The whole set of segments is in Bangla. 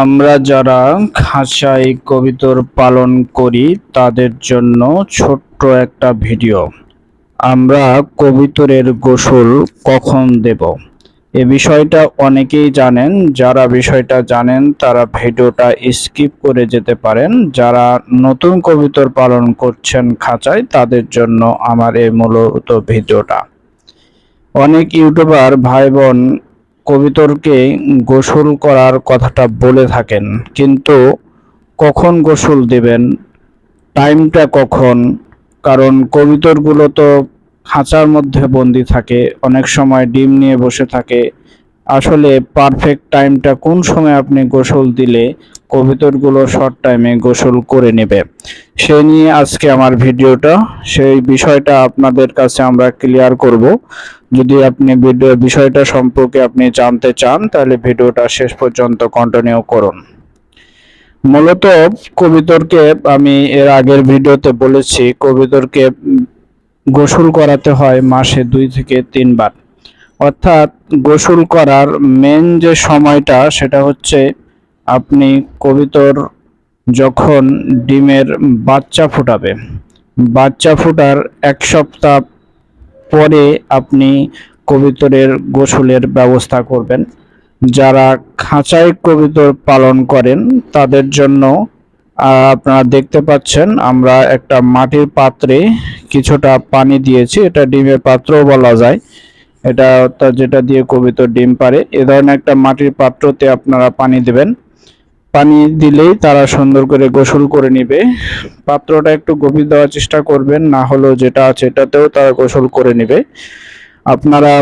আমরা যারা খাঁচায় কবিতর পালন করি, তাদের জন্য ছোট্ট একটা ভিডিও। আমরা কবিতরের গোসল কখন দেব? এ বিষয়টা অনেকেই জানেন। যারা বিষয়টা জানেন, তারা ভিডিওটা স্কিপ করে যেতে পারেন। যারা নতুন কবিতর পালন করছেন খাঁচায়, তাদের জন্য আমার এই মূলত ভিডিওটা। অনেক ইউটিউবার ভাই বোন কবিতরকে গোসল করার কথাটা বলে থাকেন, কিন্তু কখন গোসল দেবেন? টাইমটা কখন? কারণ কবিতরগুলো তো খাঁচার মধ্যে বন্দি থাকে, অনেক সময় ডিম নিয়ে বসে থাকে। আসলে পারফেক্ট টাইমটা কোন সময় আপনি গোসল দিলে কবিতরগুলো শর্ট টাইমে গোসল করে নেবে। সেই নিয়ে আজকে আমার ভিডিওটা, সেই বিষয়টা আপনাদের কাছে আমরা ক্লিয়ার করব। যদি আপনি ভিডিও, বিষয়টা সম্পর্কে আপনি জানতে চান, তাহলে ভিডিওটা শেষ পর্যন্ত কন্টিনিউ করুন। মূলত কবিতরকে আমি এর আগের ভিডিওতে বলেছি, কবিতরকে গোসল করাতে হয় মাসে দুই থেকে তিনবার। অর্থাৎ গোসল করার মেন যে সময়টা, সেটা হচ্ছে আপনি কবিতর যখন ডিমের বাচ্চা ফোটাবে, বাচ্চা ফোটার এক সপ্তাহ পরে আপনি কবিতরের গোসলের ব্যবস্থা করবেন। যারা খাঁচায় কবিতর পালন করেন, তাদের জন্য আপনারা দেখতে পাচ্ছেন, আমরা একটা মাটির পাত্রে কিছুটা পানি দিয়েছি। এটা ডিমের পাত্রও বলা যায়। এটা যেটা দিয়ে কবিতর ডিম পারে এ ধরনের একটা মাটির পাত্রতে আপনারা পানি দেবেন। পানি দিলেই তারা সুন্দর করে গোসল করে নিবে। পাত্রটা একটু গভীর দেওয়ার চেষ্টা করবেন, না হলেও যেটা আছে এটাতেও তারা গোসল করে নিবে। আপনারা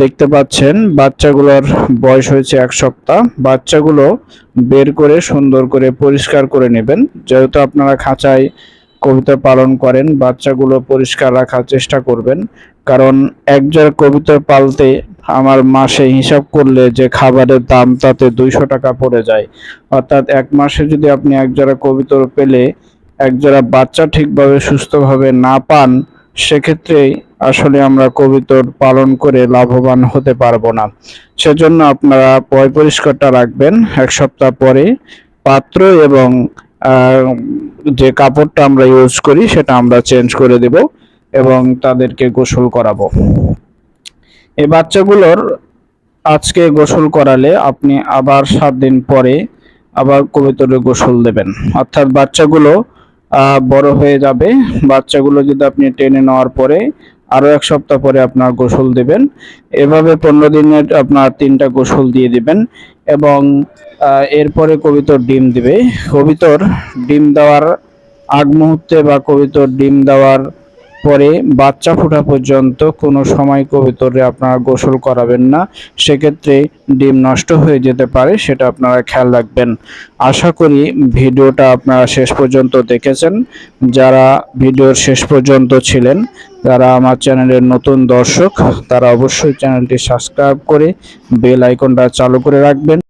দেখতে পাচ্ছেন, বাচ্চাগুলোর বয়স হয়েছে এক সপ্তাহ। বাচ্চাগুলো বের করে সুন্দর করে পরিষ্কার করে নেবেন। যেহেতু আপনারা খাঁচায় কবিতা পালন করেন, বাচ্চাগুলো পরিষ্কার রাখার চেষ্টা করবেন। কারণ এক কবিতা পালতে আমার মাসে হিসাব করলে যে খাবারের দাম তাতে দুইশো টাকা পড়ে যায়। অর্থাৎ এক মাসে যদি আপনি এক জোড়া কবিতর পেলে এক জোড়া বাচ্চা ঠিকভাবে সুস্থভাবে না পান, সেক্ষেত্রে আসলে আমরা কবিতর পালন করে লাভবান হতে পারব না। সেজন্য আপনারা পয় পরিষ্কারটা রাখবেন এক সপ্তাহ পরে। পাত্র এবং যে কাপড়টা আমরা ইউজ করি, সেটা আমরা চেঞ্জ করে দেব এবং তাদেরকে গোসল করাবো। এই বাচ্চাগুলোর আজকে গোসল করালে আপনি আবার সাত দিন পরে আবার কবিতরে গোসল দেবেন। অর্থাৎ বাচ্চাগুলো বড় হয়ে যাবে। বাচ্চাগুলো যদি আপনি টেনে নেওয়ার পরে আরও এক সপ্তাহ পরে আপনার গোসল দেবেন। এভাবে পনেরো দিনের আপনার তিনটা গোসল দিয়ে দিবেন এবং এরপরে কবিতর ডিম দিবে। কবিতর ডিম দেওয়ার আগ মুহূর্তে বা কবিতর ডিম দেওয়ার পরে বাচ্চা ফোটা পর্যন্ত কোনো সময় কবিতরে আপনারা গোসল করাবেন না। সেক্ষেত্রে ডিম নষ্ট হয়ে যেতে পারে, সেটা আপনারা খেয়াল রাখবেন। আশা করি ভিডিওটা আপনারা শেষ পর্যন্ত দেখেছেন। যারা ভিডিওর শেষ পর্যন্ত ছিলেন যারা আমার চ্যানেলের নতুন দর্শক, তারা অবশ্যই চ্যানেলটি সাবস্ক্রাইব করে বেল আইকনটা চালু করে রাখবেন।